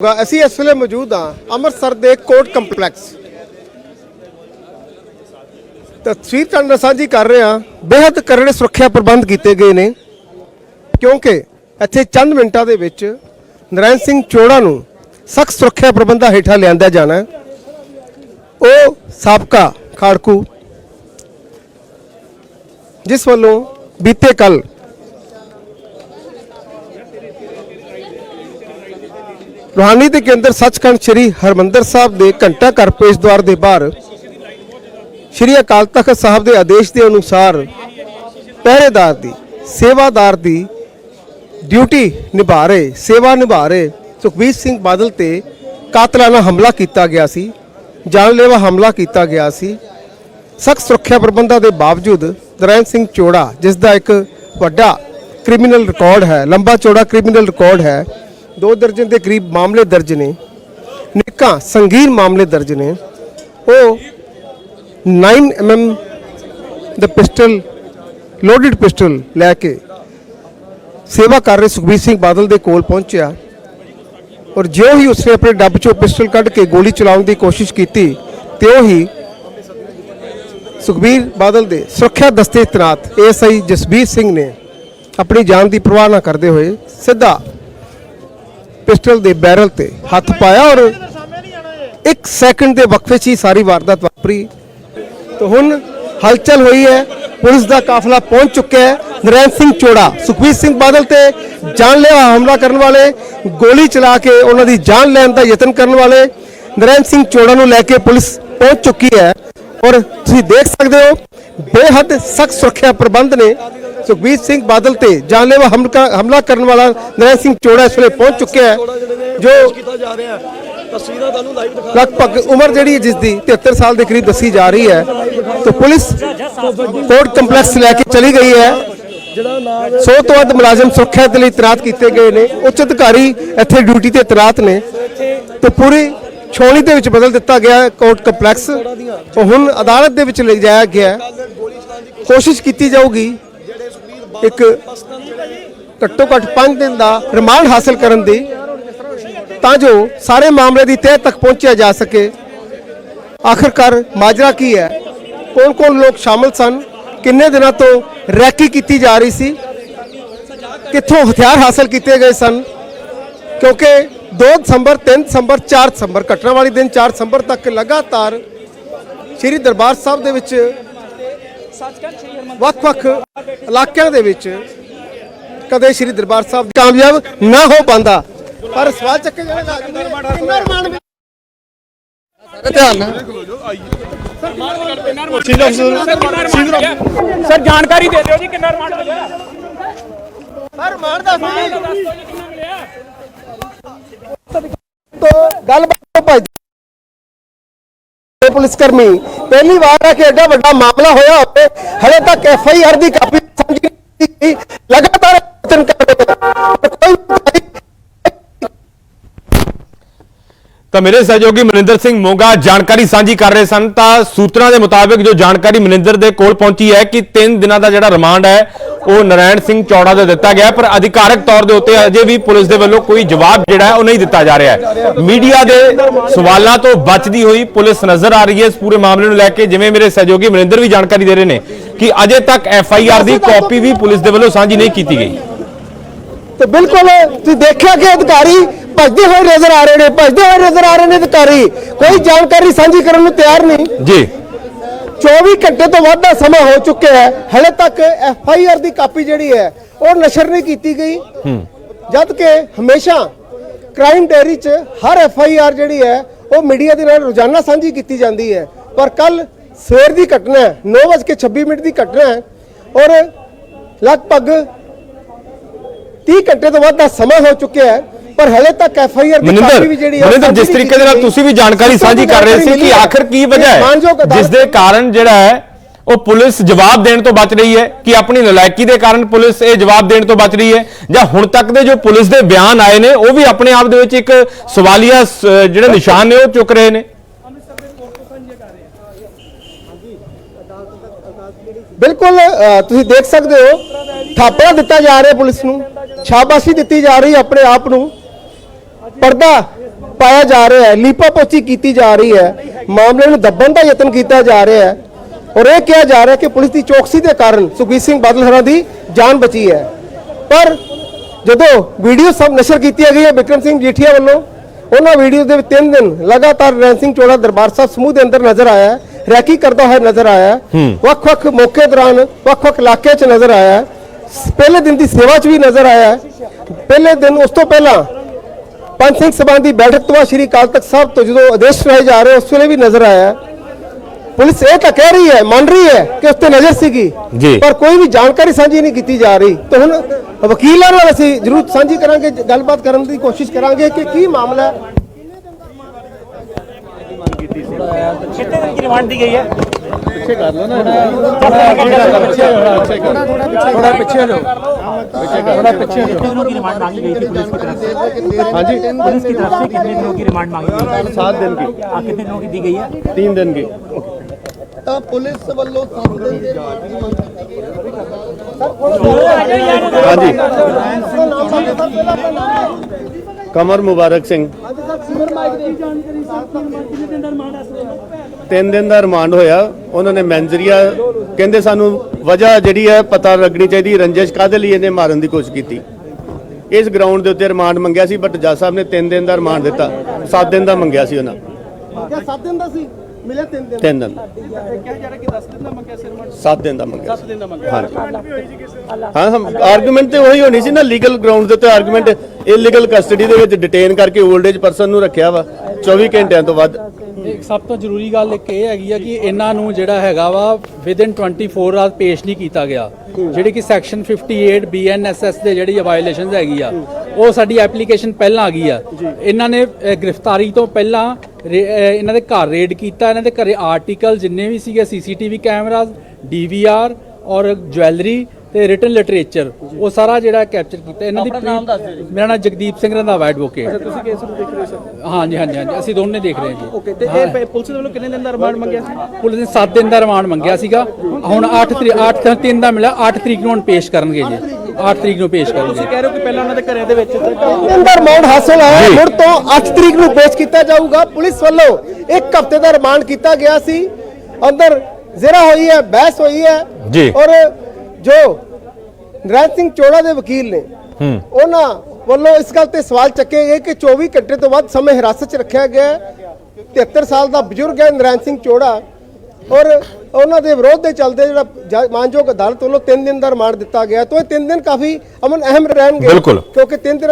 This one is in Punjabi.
ਅਸੀਂ ਇਸ ਵੇਲੇ ਮੌਜੂਦ ਹਾਂ ਅੰਮ੍ਰਿਤਸਰ ਦੇ ਕੋਰਟ ਕੰਪਲੈਕਸ। ਤਸਵੀਰ ਤੁਹਾਨੂੰ ਨਾਲ ਸਾਂਝੀ ਕਰ ਰਹੇ ਹਾਂ। ਬੇहद ਕਰੜੇ ਸੁਰੱਖਿਆ ਪ੍ਰਬੰਧ ਕੀਤੇ ਗਏ ਨੇ, ਕਿਉਂਕਿ ਇੱਥੇ ਚੰਦ ਮਿੰਟਾਂ ਦੇ ਵਿੱਚ ਨਰਾਇਣ ਸਿੰਘ ਚੋੜਾ ਨੂੰ ਸਖਤ ਸੁਰੱਖਿਆ ਪ੍ਰਬੰਧਾਂ ਹੇਠਾਂ ਲਿਆਂਦਾ ਜਾਣਾ ਉਹ ਸਾਬਕਾ ਖਾੜਕੂ, ਜਿਸ ਵੱਲੋਂ ਬੀਤੇ ਕੱਲ ਰੂਹਾਨੀ ਦੇ ਕੇਂਦਰ ਸੱਚਖੰਡ ਸ੍ਰੀ ਹਰਮੰਦਰ ਸਾਹਿਬ ਦੇ ਘੰਟਾ ਘਰ ਪੇਸ਼ ਦੁਆਰ ਦੇ ਬਾਹਰ ਸ੍ਰੀ ਅਕਾਲ ਤਖਤ ਸਾਹਿਬ ਦੇ ਆਦੇਸ਼ ਦੇ ਅਨੁਸਾਰ ਪਹਿਰੇਦਾਰ ਦੀ, ਸੇਵਾਦਾਰ ਦੀ ਡਿਊਟੀ ਨਿਭਾ ਰਹੇ, ਸੇਵਾ ਨਿਭਾ ਰਹੇ ਸੁਖਬੀਰ ਸਿੰਘ ਬਾਦਲ ਤੇ ਕਾਤਲਾਨਾ ਹਮਲਾ ਕੀਤਾ ਗਿਆ ਸੀ, ਜਾਨਲੇਵਾ ਹਮਲਾ ਕੀਤਾ ਗਿਆ ਸੀ। ਸਖਤ ਸੁਰੱਖਿਆ ਪ੍ਰਬੰਧਾਂ ਦੇ ਬਾਵਜੂਦ ਨਰਾਇਣ ਸਿੰਘ ਚੋੜਾ, ਜਿਸ ਦਾ ਇੱਕ ਵੱਡਾ ਕ੍ਰਿਮੀਨਲ ਰਿਕਾਰਡ ਹੈ, ਲੰਬਾ ਚੌੜਾ ਕ੍ਰਿਮੀਨਲ ਰਿਕਾਰਡ ਹੈ ਦੋ ਦਰਜਨ ਦੇ ਕਰੀਬ ਮਾਮਲੇ ਦਰਜ ਨੇ, ਨਿੱਕਾ ਸੰਗੀਨ ਮਾਮਲੇ ਦਰਜ ਨੇ, ਉਹ 9 mm ਦਾ ਪਿਸਟਲ, ਲੋਡਡ ਪਿਸਟਲ ਲੈ ਕੇ ਸੇਵਾ ਕਰ ਰਹੇ ਸੁਖਬੀਰ ਸਿੰਘ ਬਾਦਲ ਦੇ ਕੋਲ ਪਹੁੰਚਿਆ ਔਰ ਜਿਉਂ ਹੀ ਉਸਨੇ ਆਪਣੇ ਡੱਬ ਚੋਂ ਪਿਸਟਲ ਕੱਢ ਕੇ ਗੋਲੀ ਚਲਾਉਣ ਦੀ ਕੋਸ਼ਿਸ਼ ਕੀਤੀ, ਤਿਉਂ ਹੀ ਸੁਖਬੀਰ ਬਾਦਲ ਦੇ ਸੁਰੱਖਿਆ ਦਸਤੇ ਤਨਾਤ ਏਐਸਆਈ ਜਸਬੀਰ ਸਿੰਘ ਨੇ ਆਪਣੀ ਜਾਨ ਦੀ ਪਰਵਾਹ ਨਾ ਕਰਦੇ ਹੋਏ ਸਿੱਧਾ ਪਿਸਟਲ ਦੇ ਬੈਰਲ ਤੇ ਹੱਥ ਪਾਇਆ ਔਰ ਇੱਕ ਸੈਕਿੰਡ ਦੇ ਵਕਫੇ 'ਚ ਹੀ ਸਾਰੀ ਵਾਰਦਾਤ ਵਾਪਰੀ। ਤਾਂ ਹੁਣ ਹਲਚਲ ਹੋਈ ਹੈ, ਪੁਲਿਸ ਦਾ ਕਾਫਲਾ ਪਹੁੰਚ ਚੁੱਕਿਆ ਹੈ। ਨਰੈਣ ਸਿੰਘ ਚੋੜਾ, ਸੁਖਬੀਰ ਸਿੰਘ ਬਾਦਲ ਤੇ ਜਾਨਲੇਵਾ ਹਮਲਾ ਕਰਨ ਵਾਲੇ, ਗੋਲੀ ਚਲਾ ਕੇ ਉਹਨਾਂ ਦੀ ਜਾਨ ਲੈਣ ਦਾ ਯਤਨ ਕਰਨ ਵਾਲੇ ਨਰੈਣ ਸਿੰਘ ਚੋੜਾ ਨੂੰ ਲੈ ਕੇ ਪੁਲਿਸ ਪਹੁੰਚ ਚੁੱਕੀ ਹੈ। ਔਰ ਤੁਸੀਂ ਦੇਖ ਸਕਦੇ ਹੋ, ਬੇਹੱਦ ਸਖਤ ਸੁਰੱਖਿਆ ਪ੍ਰਬੰਧ ਨੇ ਸੁਖਬੀਰ ਸਿੰਘ ਬਾਦਲ ਤੇ ਜਾਨਲੇਵਾ ਹਮਲਾ ਹਮਲਾ ਕਰਨ ਵਾਲਾ ਨਰੈਣ ਸਿੰਘ ਚੋੜਾ ਇਸ ਵੇਲੇ ਪਹੁੰਚ ਚੁੱਕਿਆ ਹੈ ਜੋ ਕੀਤਾ ਜਾ ਰਿਹਾ ਹੈ। ਤਸਵੀਰਾਂ ਤੁਹਾਨੂੰ ਲਾਈਵ ਦਿਖਾ ਲਗਭਗ ਉਮਰ ਜਿਹੜੀ ਜਿਸ ਦੀ 73 ਸਾਲ ਦੇ ਕਰੀਬ ਦੱਸੀ ਜਾ ਰਹੀ ਹੈ। ਤਾਂ ਪੁਲਿਸ ਕੋਰਟ ਕੰਪਲੈਕਸ ਲੈ ਕੇ ਚਲੀ ਗਈ ਹੈ। ਸੌ ਤੋਂ ਵੱਧ ਮੁਲਾਜ਼ਮ ਸੁਰੱਖਿਆ ਦੇ ਲਈ ਤੈਨਾਤ ਕੀਤੇ ਗਏ ਨੇ। ਉੱਚ ਅਧਿਕਾਰੀ ਇੱਥੇ ਡਿਊਟੀ ਤੇ ਤੈਨਾਤ ਨੇ। ਤੇ ਪੂਰੀ ਛੋਣੀ ਦੇ ਵਿੱਚ ਬਦਲ ਦਿੱਤਾ ਗਿਆ ਕੋਰਟ ਕੰਪਲੈਕਸ। ਹੁਣ ਅਦਾਲਤ ਦੇ ਵਿੱਚ ਲੈ ਜਾਇਆ ਗਿਆ ਕੋਸ਼ਿਸ਼ ਕੀਤੀ ਜਾਊਗੀ ਇੱਕ ਘੱਟੋ ਘੱਟ 5 ਦਿਨ ਦਾ ਰਿਮਾਂਡ ਹਾਸਲ ਕਰਨ ਦੀ, ਤਾਂ ਜੋ ਸਾਰੇ ਮਾਮਲੇ ਦੀ ਤਹਿ ਤੱਕ ਪਹੁੰਚਿਆ ਜਾ ਸਕੇ। ਆਖਰਕਾਰ ਮਾਜਰਾ ਕੀ ਹੈ? ਕੌਣ ਕੌਣ ਲੋਕ ਸ਼ਾਮਲ ਸਨ? ਕਿੰਨੇ ਦਿਨਾਂ ਤੋਂ ਰੈਕੀ ਕੀਤੀ ਜਾ ਰਹੀ ਸੀ? ਕਿੱਥੋਂ ਹਥਿਆਰ ਹਾਸਲ ਕੀਤੇ ਗਏ ਸਨ? ਕਿਉਂਕਿ 2 ਦਸੰਬਰ 3 ਦਸੰਬਰ 4 ਦਸੰਬਰ ਘਟਨਾ ਵਾਲੇ ਦਿਨ 4 ਦਸੰਬਰ ਤੱਕ ਲਗਾਤਾਰ ਸ੍ਰੀ ਦਰਬਾਰ ਸਾਹਿਬ ਦੇ ਵਿੱਚ ਵੱਖ-ਵੱਖ ਇਲਾਕਿਆਂ ਦੇ ਵਿੱਚ ਕਦੇ ਸ੍ਰੀ ਦਰਬਾਰ ਸਾਹਿਬ ਕਾਮਯਾਬ ਨਾ ਹੋ ਪਾਂਦਾ ਪਰ ਸਵਾਲ ਚੱਕੇ ਜਿਹੜੇ ਸਰ ਜਾਣਕਾਰੀ ਦੇ ਦਿਓ ਜੀ ਕਿੰਨਾ ਰਿਮਾਂਡ ਮਿਲਿਆ? ਪਰ ਮਾਨ ਦਾ ਸੀ ਦੱਸੋ ਜੀ ਕਿੰਨਾ ਮਿਲਿਆ? ਤੋਂ ਗੱਲਬਾਤ ਤੋਂ ਪੁਲਿਸ ਕਰਮੀ ਪਹਿਲੀ ਵਾਰ ਹੈ ਕਿ ਐਡਾ ਵੱਡਾ ਮਾਮਲਾ ਹੋਇਆ ਹੋਵੇ, ਹਲੇ ਤੱਕ ਐਫ ਆਈ ਆਰ ਦੀ ਕਾਪੀ ਸਮਝ ਗਈ ਲਗਾਤਾਰ ਯਤਨ ਕਰ ਰਹੇ ਤਾਂ ਮੇਰੇ ਸਹਿਯੋਗੀ ਮਨਿੰਦਰ ਸਿੰਘ ਮੋਗਾ ਜਾਣਕਾਰੀ ਸਾਂਝੀ ਕਰ ਰਹੇ ਸਨ। ਤਾਂ ਸੂਤਰਾਂ ਦੇ ਮੁਤਾਬਕ ਜੋ ਜਾਣਕਾਰੀ ਮਨਿੰਦਰ ਦੇ ਕੋਲ ਪਹੁੰਚੀ ਹੈ ਕਿ 3 ਦਿਨਾਂ ਦਾ ਜਿਹੜਾ ਰਿਮਾਂਡ ਹੈ ਉਹ ਨਰਾਇਣ ਸਿੰਘ ਚੌੜਾ ਦੇ ਦਿੱਤਾ ਗਿਆ ਪਰ ਅਧਿਕਾਰਕ ਤੌਰ ਦੇ ਉੱਤੇ ਅਜੇ ਵੀ ਪੁਲਿਸ ਦੇ ਵੱਲੋਂ ਕੋਈ ਜਵਾਬ ਜਿਹੜਾ ਉਹ ਨਹੀਂ ਦਿੱਤਾ ਜਾ ਰਿਹਾ ਹੈ। ਮੀਡੀਆ ਦੇ ਸਵਾਲਾਂ ਤੋਂ ਬਚਦੀ ਹੋਈ ਪੁਲਿਸ ਨਜ਼ਰ ਆ ਰਹੀ ਹੈ ਇਸ ਪੂਰੇ ਮਾਮਲੇ ਨੂੰ ਲੈ ਕੇ ਜਿਵੇਂ ਮੇਰੇ ਸਹਿਯੋਗੀ ਮਨਿੰਦਰ ਵੀ ਜਾਣਕਾਰੀ ਦੇ ਰਹੇ ਨੇ ਕਿ ਅਜੇ ਤੱਕ ਐਫ ਆਈ ਆਰ ਦੀ ਕਾਪੀ ਵੀ ਪੁਲਿਸ ਦੇ ਵੱਲੋਂ ਸਾਂਝੀ ਨਹੀਂ ਕੀਤੀ ਗਈ। ਤੇ ਬਿਲਕੁਲ ਤੁਸੀਂ ਦੇਖਿਆ ਕਿ ਅਧਿਕਾਰੀ ਭੱਜਦੇ ਹੋਏ ਨਜ਼ਰ ਆ ਰਹੇ ਨੇ ਭੱਜਦੇ ਹੋਏ ਨਜ਼ਰ ਆ ਰਹੇ ਨੇ ਅਧਿਕਾਰੀ। ਕੋਈ ਜਾਣਕਾਰੀ ਸਾਂਝੀ ਕਰਨ ਨੂੰ ਤਿਆਰ ਨਹੀਂ। ਜੀ। 24 ਘੰਟੇ ਤੋਂ ਵੱਧ ਦਾ ਸਮਾਂ ਹੋ ਚੁੱਕਿਆ ਹੈ। ਹਲੇ ਤੱਕ ਐਫ ਆਈ ਆਰ ਦੀ ਕਾਪੀ ਜਿਹੜੀ ਹੈ ਉਹ ਨਸ਼ਰ ਨਹੀਂ ਕੀਤੀ ਗਈ। ਜਦ ਕਿ ਹਮੇਸ਼ਾ ਕ੍ਰਾਈਮ ਡੈਰੀ 'ਚ ਹਰ ਐਫ ਆਈ ਆਰ ਜਿਹੜੀ ਹੈ ਉਹ ਮੀਡੀਆ ਦੇ ਨਾਲ ਰੋਜ਼ਾਨਾ ਸਾਂਝੀ ਕੀਤੀ ਜਾਂਦੀ ਹੈ। ਪਰ ਕੱਲ ਸਵੇਰ ਦੀ ਘਟਨਾ ਹੈ 9:26 ਮਿੰਟ ਦੀ ਘਟਨਾ ਹੈ ਔਰ ਲਗਭਗ 30 ਘੰਟੇ ਤੋਂ ਵੱਧ ਦਾ ਸਮਾਂ ਹੋ ਚੁੱਕਿਆ ਹੈ। ਪਰ ਹਲੇ ਤੱਕ ਐਫ ਆਈ ਆਰ ਦੀ ਮਨਿੰਦਰ ਕਾਪੀ ਵੀ ਜਿਹੜੀ ਹੈ ਮਨਿੰਦਰ ਜਿਸ ਤਰੀਕੇ ਦੇ ਨਾਲ ਤੁਸੀਂ ਵੀ। ਜਾਣਕਾਰੀ ਸਾਂਝੀ ਕਰ ਰਹੇ ਸੀ ਕਿ ਆਖਰ ਕੀ ਵਜ੍ਹਾ ਹੈ? ਜਿਸ ਦੇ ਕਾਰਨ ਜਿਹੜਾ ਹੈ ਉਹ ਪੁਲਿਸ ਜਵਾਬ ਦੇਣ ਤੋਂ ਬਚ ਰਹੀ ਹੈ ਕਿ ਆਪਣੀ ਨਲਾਇਕੀ ਦੇ ਕਾਰਨ ਪੁਲਿਸ ਇਹ ਜਵਾਬ ਦੇਣ ਤੋਂ ਬਚ ਰਹੀ ਹੈ? ਜਾਂ ਹੁਣ ਤੱਕ ਦੇ ਜੋ ਪੁਲਿਸ ਦੇ ਬਿਆਨ ਆਏ ਨੇ ਉਹ ਵੀ ਆਪਣੇ ਆਪ ਦੇ ਵਿੱਚ ਇੱਕ ਸਵਾਲੀਆ ਜਿਹੜੇ ਨਿਸ਼ਾਨ ਨੇ ਉਹ ਚੁੱਕ ਰਹੇ ਨੇ? ਬਿਲਕੁਲ ਤੁਸੀਂ ਦੇਖ ਸਕਦੇ ਹੋ ਥਾਪੜਾ ਦਿੱਤਾ ਜਾ ਰਿਹਾ ਪੁਲਿਸ ਨੂੰ ਸ਼ਾਬਾਸ਼ੀ ਦਿੱਤੀ ਜਾ ਰਹੀ ਆਪਣੇ ਆਪ ਨੂੰ। ਪਰਦਾ ਪਾਇਆ ਜਾ ਰਿਹਾ ਹੈ ਲੀਪਾਪੋਚੀ ਕੀਤੀ ਜਾ ਰਹੀ ਹੈ ਮਾਮਲੇ ਨੂੰ ਦੱਬਣ ਦਾ ਯਤਨ ਕੀਤਾ ਜਾ ਰਿਹਾ ਹੈ ਔਰ ਇਹ ਕਿਹਾ ਜਾ ਰਿਹਾ ਹੈ ਕਿ ਪੁਲਿਸ ਦੀ ਚੌਕਸੀ ਦੇ ਕਾਰਨ ਸੁਖਬੀਰ ਸਿੰਘ ਬਾਦਲ ਹਰਾਂ ਦੀ ਜਾਨ ਬਚੀ ਹੈ ਪਰ ਜਦੋਂ ਵੀਡੀਓ ਸਭ ਨਸ਼ਰ ਕੀਤੀਆਂ ਗਈਆਂ ਵਿਕਰਮ ਸਿੰਘ ਜੀਠੀਆ ਵੱਲੋਂ ਉਹਨਾਂ ਵੀਡੀਓ ਦੇ ਵਿੱਚ ਤਿੰਨ ਦਿਨ ਲਗਾਤਾਰ ਰੈਣ ਸਿੰਘ ਚੋੜਾ ਦਰਬਾਰ ਸਾਹਿਬ ਸਮੂਹ ਦੇ ਅੰਦਰ ਨਜ਼ਰ ਆਇਆ ਹੈ, ਰੈਕੀ ਕਰਦਾ ਹੋਇਆ ਨਜ਼ਰ ਆਇਆ ਹੈ, ਵੱਖ-ਵੱਖ ਮੌਕੇ ਦੌਰਾਨ ਵੱਖ-ਵੱਖ ਇਲਾਕੇ 'ਚ ਨਜ਼ਰ ਆਇਆ ਹੈ। ਪਹਿਲੇ ਦਿਨ ਦੀ ਸੇਵਾ 'ਚ ਵੀ ਨਜ਼ਰ ਆਇਆ ਹੈ। ਪਹਿਲੇ ਦਿਨ ਉਸ ਤੋਂ ਪਹਿਲਾਂ ਪੰਜ ਸਿੰਘ ਸਭਾ ਦੀ ਬੈਠਕ ਤੋਂ ਬਾਅਦ ਸ਼੍ਰੀ ਤਖਤ ਸਾਹਿਬ ਤੋਂ ਜਦੋਂ ਆਦੇਸ਼ ਸੁਣਾਏ ਜਾ ਰਹੇ ਉਸ ਵੇਲੇ ਵੀ ਨਜ਼ਰ ਆਇਆ ਹੈ। ਪੁਲਿਸ ਇਹ ਤਾਂ ਕਹਿ ਰਹੀ ਹੈ ਮੰਨ ਰਹੀ ਹੈ ਕਿ ਉਸ ਤੇ ਨਜ਼ਰ ਸੀਗੀ ਜੀ। ਪਰ ਕੋਈ ਵੀ ਜਾਣਕਾਰੀ ਸਾਂਝੀ ਨਹੀਂ ਕੀਤੀ ਜਾ ਰਹੀ ਤਾਂ ਹੁਣ ਵਕੀਲਾਂ ਨਾਲ ਅਸੀਂ ਜ਼ਰੂਰ ਸਾਂਝੀ ਕਰਾਂਗੇ ਗੱਲਬਾਤ ਕਰਨ ਦੀ ਕੋਸ਼ਿਸ਼ ਕਰਾਂਗੇ ਕਿ ਕੀ ਮਾਮਲਾ ਹੈ ਕਿੰਨੇ ਦਿਨ ਕੀ ਰਿਮਾਂਡ ਦੀ ਗਈ ਹੈ पीछे कर लो ना। थोड़ा पीछे लो थोड़ा पीछे दिनों की रिमांड मांगी गई थी पुलिस की तरफ़ से। हाँ जी। पुलिस की तरफ़ से कितने दिनों की रिमांड मांगी गई थी। सात दिन की। हाँ, कितने दिनों की दी गई है? तीन दिन की। पुलिस सात दिन की हाँ। जी। मुबारक सिंह। ਤਿੰਨ ਦਿਨ ਦਾ ਰਿਮਾਂਡ ਹੋਇਆ ਉਹਨਾਂ ਨੇ ਮੈਂਜਰੀਆ ਕਹਿੰਦੇ ਸਾਨੂੰ ਵਜ੍ਹਾ ਜਿਹੜੀ ਹੈ ਪਤਾ ਲੱਗਣੀ ਚਾਹੀਦੀ ਰੰਜਿਸ਼ ਕਾਦੇ ਲਈ ਇਹਨੇ ਮਾਰਨ ਦੀ ਕੋਸ਼ਿਸ਼ ਕੀਤੀ। ਇਸ ਗਰਾਊਂਡ ਦੇ ਉੱਤੇ ਰਿਮਾਂਡ ਮੰਗਿਆ ਸੀ ਬਟ ਜੱਜ ਸਾਹਿਬ ਨੇ 3 ਦਿਨ ਦਾ ਰਿਮਾਂਡ ਦਿੱਤਾ। 7 ਦਿਨ ਦਾ ਮੰਗਿਆ ਸੀ ਉਹਨਾਂ। ਮੰਗਿਆ 7 ਦਿਨ ਦਾ ਸੀ? ਮਿਲੇ 3 ਦਿਨ? 3 ਦਿਨ। ਕਿਹਾ ਜਾ ਕਿ 10 ਦਿਨ ਦਾ ਮੰਗਿਆ ਸੀ ਰਿਮਾਂਡ 7 ਦਿਨ ਦਾ ਮੰਗਿਆ 7 ਦਿਨ ਦਾ ਮੰਗਿਆ। ਹਾਂ ਹਾਂ ਆਰਗੂਮੈਂਟ ਤੇ ਉਹੀ ਹੋਣੀ ਸੀ ਨਾ ਲੀਗਲ ਗਰਾਊਂਡ ਦੇ ਉੱਤੇ ਆਰਗੂਮੈਂਟ ਇਲੀਗਲ ਕਸਟਡੀ ਦੇ ਵਿੱਚ ਡਿਟੇਨ ਕਰਕੇ 올ਡ ਏਜ ਪਰਸਨ ਨੂੰ ਰੱਖਿਆ ਵਾ 24 ਘੰਟਿਆਂ ਤੋਂ ਵੱਧ। ਇੱਕ ਸਭ ਤੋਂ ਜ਼ਰੂਰੀ ਗੱਲ ਇੱਕ ਇਹ ਹੈਗੀ ਆ ਕਿ ਇਹਨਾਂ ਨੂੰ ਜਿਹੜਾ ਹੈਗਾ ਵਾ ਵਿਦਿਨ 24 ਆਵਰ ਪੇਸ਼ ਨਹੀਂ ਕੀਤਾ ਗਿਆ। ਜਿਹੜੀ ਕਿ ਸੈਕਸ਼ਨ 58 ਬੀਐਨਐਸਐਸ ਦੇ ਜਿਹੜੀ ਵਾਇਓਲੇਸ਼ਨਸ ਹੈਗੀ ਆ, ਉਹ ਸਾਡੀ ਐਪਲੀਕੇਸ਼ਨ ਪਹਿਲਾਂ ਆ ਗਈ ਆ। ਇਹਨਾਂ ਨੇ ਗ੍ਰਿਫਤਾਰੀ ਤੋਂ ਪਹਿਲਾਂ ਇਹਨਾਂ ਦੇ ਘਰ ਰੇਡ ਕੀਤਾ, ਇਹਨਾਂ ਦੇ ਘਰੇ ਆਰਟੀਕਲ ਜਿੰਨੇ ਵੀ ਸੀਗੇ ਸੀਸੀਟੀਵੀ ਕੈਮਰਾਜ਼ ਡੀਵੀਆਰ ਔਰ ਜੁਐਲਰੀ ਤੇ ਰਿਟਨ ਲਿਟਰੇਚਰ ਉਹ ਸਾਰਾ ਜਿਹੜਾ ਕੈਪਚਰ ਕੀਤਾ ਇਹਨਾਂ ਦੀ ਮੇਰਾ ਨਾਮ ਜਗਦੀਪ ਸਿੰਘ ਰੰਧਾਵਾ ਐਡਵੋਕੇਟ ਤੁਸੀਂ ਕੇਸ ਨੂੰ ਦੇਖ ਰਹੇ ਸਰ? ਹਾਂਜੀ ਹਾਂਜੀ ਹਾਂਜੀ ਅਸੀਂ ਦੋਨੇ ਦੇਖ ਰਹੇ ਹਾਂ ਜੀ। ਓਕੇ ਤੇ ਇਹ ਪੁਲਿਸ ਵੱਲੋਂ ਕਿੰਨੇ ਦਿਨ ਦਾ ਰਿਮਾਂਡ ਮੰਗਿਆ? ਸੀ ਪੁਲਿਸ ਨੇ 7 ਦਿਨ ਦਾ ਰਿਮਾਂਡ ਮੰਗਿਆ ਸੀਗਾ। ਹੁਣ 8 ਤਰੀਕ 8 3 ਦਾ ਮਿਲਿਆ 8 ਤਰੀਕ ਨੂੰ ਹੁਣ ਪੇਸ਼ ਕਰਨਗੇ ਜੀ। 8 ਤਰੀਕ ਨੂੰ ਪੇਸ਼ ਕਰਨਗੇ। ਕਹਿ ਰਹੇ ਹੋ ਕਿ ਪਹਿਲਾਂ ਉਹਨਾਂ ਦੇ ਘਰਾਂ ਦੇ ਵਿੱਚ ਦਿਨ ਦਾ ਰਿਮਾਂਡ ਹਾਸਲ ਹੈ ਹੁਣ ਤੋਂ 8 ਤਰੀਕ ਨੂੰ ਪੇਸ਼ ਕੀਤਾ ਜਾਊਗਾ। ਪੁਲਿਸ ਵੱਲੋਂ ਇੱਕ ਹਫ਼ਤੇ ਦਾ ਰਿਮਾਂਡ ਕੀਤਾ ਗਿਆ ਸੀ। ਅੰਦਰ ਜ਼ਰਾ ਹੋਈ ਹੈ ਬਹਿਸ ਹੋਈ ਹੈ। ਜੀ। ਔਰ ਜੋ ਨਰੈਣ ਸਿੰਘ ਚੋੜਾ ਦੇ ਵਕੀਲ ਨੇ ਉਹਨਾਂ ਵੱਲੋਂ ਇਸ ਗੱਲ ਤੇ ਸਵਾਲ ਚੱਕੇ ਗਏ ਕਿ 24 ਘੰਟੇ ਤੋਂ ਵੱਧ ਸਮੇਂ ਹਿਰਾਸਤ 'ਚ ਰੱਖਿਆ ਗਿਆ ਹੈ। 73 ਸਾਲ ਦਾ ਬਜ਼ੁਰਗ ਹੈ ਨਰੈਣ ਸਿੰਘ ਚੋੜਾ ਔਰ ਉਹਨਾਂ ਦੇ ਵਿਰੋਧ ਦੇ ਚੱਲਦੇ ਜਿਹੜਾ ਮਾਨਯੋਗ ਅਦਾਲਤ ਵੱਲੋਂ 3 ਦਿਨ ਦਾ ਰਿਮਾਂਡ ਦਿੱਤਾ ਗਿਆ ਤਾਂ ਇਹ 3 ਦਿਨ ਕਾਫੀ ਅਮਨ ਅਹਿਮ ਰਹਿਣਗੇ। ਕਿਉਂਕਿ 3 ਦਿਨ